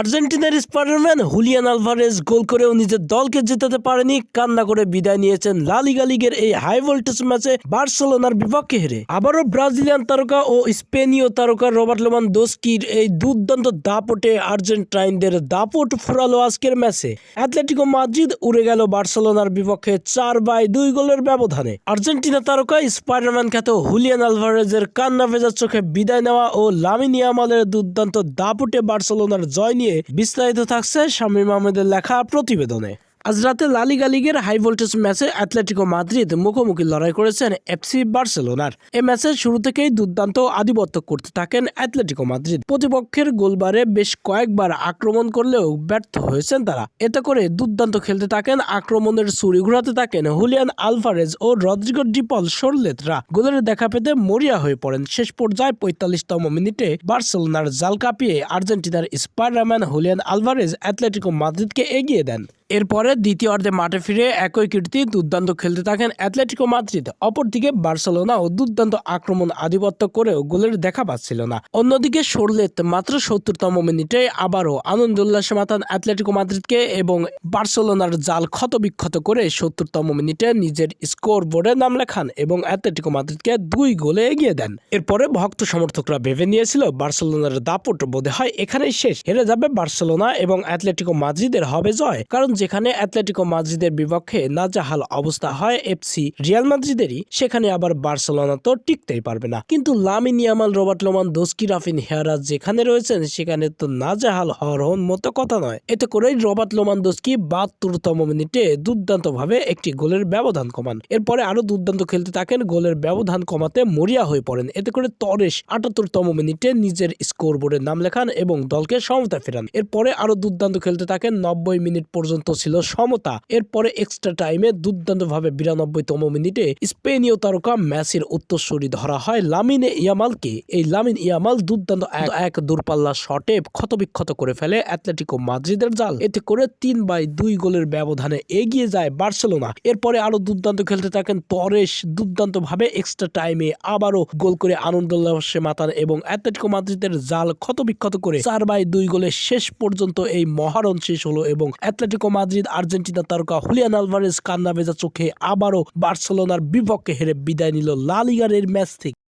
আর্জেন্টিনার Spiderman Julian Alvarez গোল করেও নিজের দলকে জেতাতে পারেনি, কান্না করে বিদায় নিয়েছেন লালিগা লিগের এই হাই ভোল্টেজ ম্যাচে বার্সেলোনার বিপক্ষে হেরে। আবারও ব্রাজিলিয়ান তারকা ও স্পেনীয় তারকা রবার্ট লোমান দোস্কির এই দুর্দান্ত দাপটে আর্জেন্টাইনদের দাপট ফুরালো আজকের ম্যাচে। অ্যাটলেটিকো মাদ্রিদ উড়ে গেল বার্সেলোনার বিপক্ষে চার বাই দুই গোলের ব্যবধানে। আর্জেন্টিনা তারকা স্পাইডারম্যান খ্যাত হুলিয়ান আলভারেজের কান্না ভেজার চোখে বিদায় নেওয়া ও লামিনিয়ামালের দুর্দান্ত দাপটে বার্সেলোনার জয় নিয়ে বিস্তারিত থাকছে শামীম আহমেদের লেখা প্রতিবেদনে। আজ রাতে লালিগা লিগের হাই ভোল্টেজ ম্যাচে অ্যাটলেটিকো মাদ্রিদ মুখোমুখি লড়াই করেছেন এফসি বার্সেলোনার। এ ম্যাচে শুরু থেকেই দুর্দান্ত আধিপত্য করতে থাকেন অ্যাটলেটিকো মাদ্রিদ। প্রতিপক্ষের গোলবারে বেশ কয়েকবার আক্রমণ করলেও ব্যর্থ হয়েছেন তারা। এতে করে দুর্দান্ত খেলতে থাকেন, আক্রমণের ছুরি ঘুরাতে থাকেন হুলিয়ান আলভারেজ ও রদ্রিগো ডিপল সরলেতরা। গোলের দেখা পেতে মরিয়া হয়ে পড়েন। শেষ পর্যায়ে পঁয়তাল্লিশতম মিনিটে বার্সেলোনার জাল কাঁপিয়ে আর্জেন্টিনার স্পাইডারম্যান হুলিয়ান আলভারেজ অ্যাটলেটিকো মাদ্রিদকে এগিয়ে দেন। এরপরে দ্বিতীয় অর্ধে মাঠে ফিরে একই কীর্তি দুর্দান্ত খেলতে থাকেন অ্যাটলেটিকো মাদ্রিদ। অপরদিকে বার্সেলোনাও দুর্দান্ত আক্রমণ আধিপত্য করেও গোলের দেখা পাচ্ছিল না। অন্যদিকে সরলেত মাত্র সত্তরতম মিনিটে আবারও আনন্দ উল্লাসে মাতান অ্যাটলেটিকো মাদ্রিদকে এবং বার্সেলোনার জাল ক্ষতবিক্ষত করে সত্তরতম মিনিটে নিজের স্কোর বোর্ডে নাম লেখান এবং অ্যাথলেটিকো মাদ্রিদকে দুই গোলে এগিয়ে দেন। এরপরে ভক্ত সমর্থকরা ভেবে নিয়েছিল বার্সেলোনার দাপট বোধ হয় এখানেই শেষ। হেরে যাবে বার্সেলোনা এবং অ্যাটলেটিকো মাদ্রিদের হবে জয়। কারণ যেখানে অ্যাটলেটিকো মাদ্রিদের বিপক্ষে নাজাহাল অবস্থা হয় এফসি রিয়াল মাদ্রিদেরই, সেখানে আবার বার্সেলোনা তো টিকতেই পারবে না। কিন্তু লামিন ইয়ামাল, রবার্ট লোমান, দোস্কি, রাফিন হেয়ারা যেখানে রয়েছেন, সেখানে তো নাজাহাল হওয়ার মতো কথা নয়। এতে করেই রবার্ট লোমান, দোস্কি বাহাত্তরতম মিনিটে দুর্দান্ত ভাবে একটি গোলের ব্যবধান কমান। এরপরে আরও দুর্দান্ত খেলতে থাকেন, গোলের ব্যবধান কমাতে মরিয়া হয়ে পড়েন। এতে করে তরেশ আটাত্তরতম মিনিটে নিজের স্কোর বোর্ডের নাম লেখান এবং দলকে সমতা ফেরান। এরপরে আরও দুর্দান্ত খেলতে থাকেন, নব্বই মিনিট পর্যন্ত ছিল সমতা। এরপরে এক্সট্রা টাইমে দুর্দান্ত ভাবে বিরানব্বইতম মিনিটে স্পেনীয় তারকা ম্যাচের উত্তরসূরি ধরা হয় লামিনে ইয়ামালকে। এই লামিন ইয়ামাল দুর্দান্ত এক- দূরপাল্লা শটে ক্ষতবিক্ষত করে ফেলে অ্যাটলেটিকো মাদ্রিদের জাল। এতে করে তিন বাই দুই গোলের ব্যবধানে এগিয়ে যায় বার্সেলোনা। এরপরে আরও দুর্দান্ত খেলতে থাকেন তরেশ। দুর্দান্ত ভাবে এক্সট্রা টাইমে আবারও গোল করে আনন্দ উল্লাসে মাতান এবং অ্যাথলেটিকো মাদ্রিদের জাল ক্ষতবিক্ষত করে চার বাই দুই গোলে শেষ পর্যন্ত এই মহারণ শেষ হলো এবং অ্যাটলেটিকো মাদ্রিদ, আর্জেন্টিনা তারকা হুলিয়ান আলভারেজ কান্না ভেজা চোখে আবারও বার্সেলোনার বিপক্ষে হেরে বিদায় নিল লালিগারের ম্যাচ থেকে।